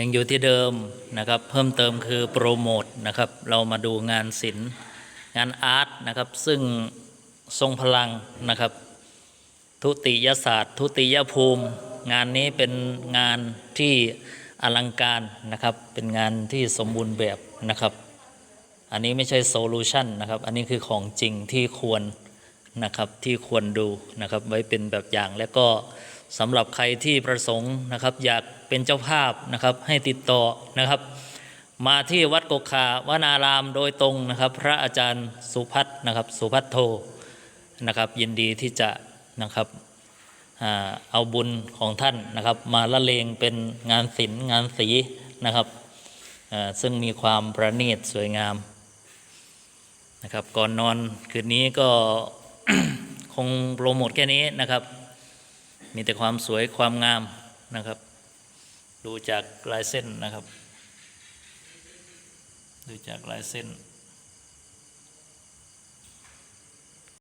ยังอยู่ที่เดิมนะครับ เพิ่มเติมคือโปรโมทนะครับ เรามาดูงานศิลป์งานอาร์ตนะครับ ซึ่งทรงพลังนะครับ ทุติยศาสตร์ ทุติยภูมิ งานนี้เป็นงานที่อลังการนะครับ เป็นงานที่สมบูรณ์แบบนะครับ อันนี้ไม่ใช่โซลูชันนะครับ อันนี้คือของจริงที่ควร นะครับที่ควรดูนะครับไว้เป็นแบบอย่างและก็สำหรับใครที่ประสงค์นะครับ อยากเป็นเจ้าภาพนะครับให้ติดต่อนะครับ มาที่วัดกกขาวนารามโดยตรงนะครับ พระอาจารย์สุพัฒนะครับสุพัฒโทนะครับ ยินดีที่จะนะครับเอาบุญของท่านนะครับ มาละเลงเป็นงานศิลป์งานสีนะครับซึ่งมีความประณีตสวยงามนะครับ ก่อนนอนคืนนี้ก็ คงโปรโมทแค่นี้นะครับ มีแต่ความสวยความงามนะครับ ดูจากลายเส้นนะครับ ดูจากลายเส้น